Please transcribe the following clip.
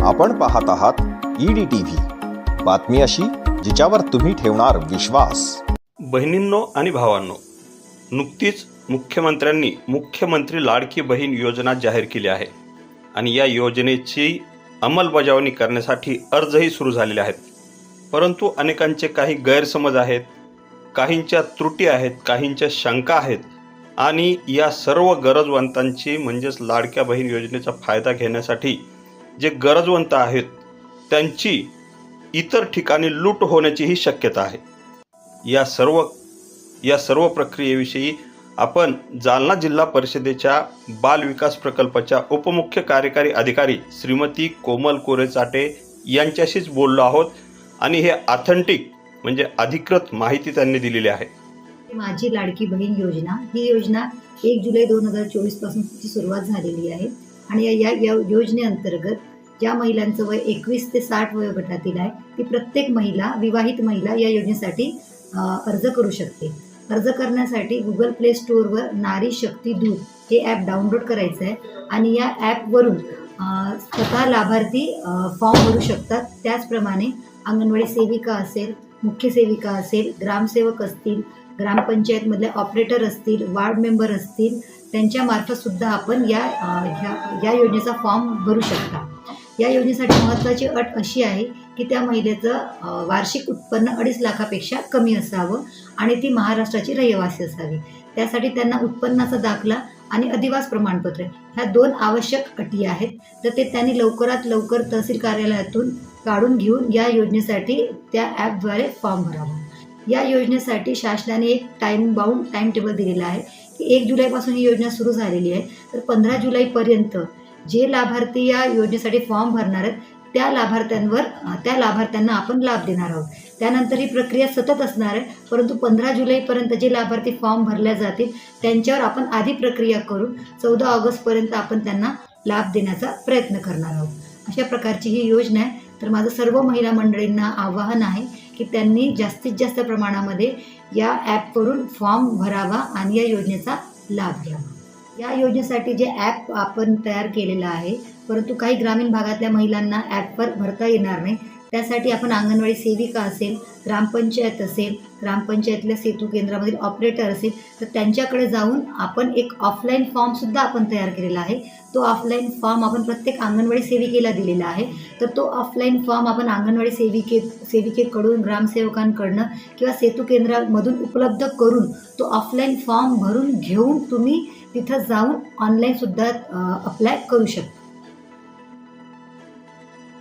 आपण पाहत आहात ईडी टीव्ही बातमी अशी जिच्यावर तुम्ही ठेवणार विश्वास. बहिणींनो आणि भावांनो नुकतीच मुख्यमंत्र्यांनी मुख्यमंत्री लाडकी बहीण योजना जाहीर केली आहे आणि या योजनेची अंमलबजावणी करण्यासाठी अर्जही सुरू झालेले आहेत. परंतु अनेकांचे काही गैरसमज आहेत काहींच्या त्रुटी आहेत काहींच्या शंका आहेत आणि या सर्व गरजवंतांची म्हणजेच लाडक्या बहीण योजनेचा फायदा घेण्यासाठी जे गरजवंत आहेत त्यांची इतर ठिकाणी लूट होण्याचीही शक्यता आहे. या सर्व या सर्व प्रक्रियेविषयी आपण जालना जिल्हा परिषदेच्या बाल विकास प्रकल्पाच्या उपमुख्य कार्यकारी अधिकारी श्रीमती कोमल कोरेचाटे यांच्याशीच बोललो आहोत आणि हे ऑथेंटिक म्हणजे अधिकृत माहिती त्यांनी दिलेली आहे. माझी लाडकी बहीण योजना ही योजना एक जुलै दोन हजार चोवीसपासून तिची सुरुवात झालेली आहे. आणि या या योजनेअंतर्गत ज्या महिलांचं वय एकवीस ते साठ वयोगटातील आहे ती प्रत्येक महिला विवाहित महिला या योजनेसाठी अर्ज करू शकते. अर्ज करण्यासाठी गुगल प्ले स्टोअरवर नारी शक्ती दूत हे ॲप डाउनलोड करायचं आहे आणि या ॲपवरून स्वतः लाभार्थी फॉर्म भरू शकतात. त्याचप्रमाणे अंगणवाडी सेविका असेल मुख्य सेविका असेल ग्रामसेवक असतील ग्रामपंचायतमधले ऑपरेटर असतील वार्ड मेंबर असतील त्यांच्यामार्फत सुद्धा आपण या ह्या या योजनेचा फॉर्म भरू शकता. या योजनेसाठी महत्त्वाची अट अशी आहे की त्या महिलेचं वार्षिक उत्पन्न अडीच लाखापेक्षा कमी असावं आणि ती महाराष्ट्राची रहिवासी असावी. त्यासाठी त्यांना उत्पन्नाचा दाखला आणि अधिवास प्रमाणपत्र ह्या दोन आवश्यक अटी आहेत. तर ते त्यांनी लवकरात लवकर तहसील कार्यालयातून काढून घेऊन या योजनेसाठी त्या ॲपद्वारे फॉर्म भरावा. या योजनेसाठी शासनाने एक टाईम बाउंड टाईम टेबल दिलेला आहे की एक जुलैपासून ही योजना सुरू झालेली आहे. तर पंधरा जुलैपर्यंत जे लाभार्थी या योजनेसाठी फॉर्म भरणार आहेत त्या लाभार्थ्यांवर त्या लाभार्थ्यांना आपण लाभ देणार आहोत. त्यानंतर ही प्रक्रिया सतत असणार आहे परंतु पंधरा जुलैपर्यंत जे लाभार्थी फॉर्म भरल्या जातील त्यांच्यावर आपण आधी प्रक्रिया करून चौदा ऑगस्टपर्यंत आपण त्यांना लाभ देण्याचा प्रयत्न करणार आहोत. अशा प्रकारची ही योजना आहे. तर माझं सर्व महिला मंडळींना आवाहन आहे की त्यांनी जास्तीत जास्त प्रमाणामध्ये या ॲपवरून फॉर्म भरावा आणि या योजनेचा लाभ घ्यावा. या योजनेसाठी जे ॲप आपण तयार केलेलं आहे परंतु काही ग्रामीण भागातल्या महिलांना ॲपवर भरता येणार नाही. त्यासाठी आपण अंगणवाडी सेविका असेल ग्रामपंचायत असेल ग्रामपंचायतल्या सेतू केंद्रामधील ऑपरेटर असेल तर त्यांच्याकडे जाऊन आपण एक ऑफलाईन फॉर्मसुद्धा आपण तयार केलेला आहे. तो ऑफलाईन फॉर्म आपण प्रत्येक अंगणवाडी सेविकेला दिलेला आहे. तर तो ऑफलाईन फॉर्म आपण अंगणवाडी सेविके सेविकेकडून ग्रामसेवकांकडनं किंवा सेतू केंद्रामधून उपलब्ध करून तो ऑफलाईन फॉर्म भरून घेऊन तुम्ही तिथं जाऊन ऑनलाईनसुद्धा अप्लाय करू शकता.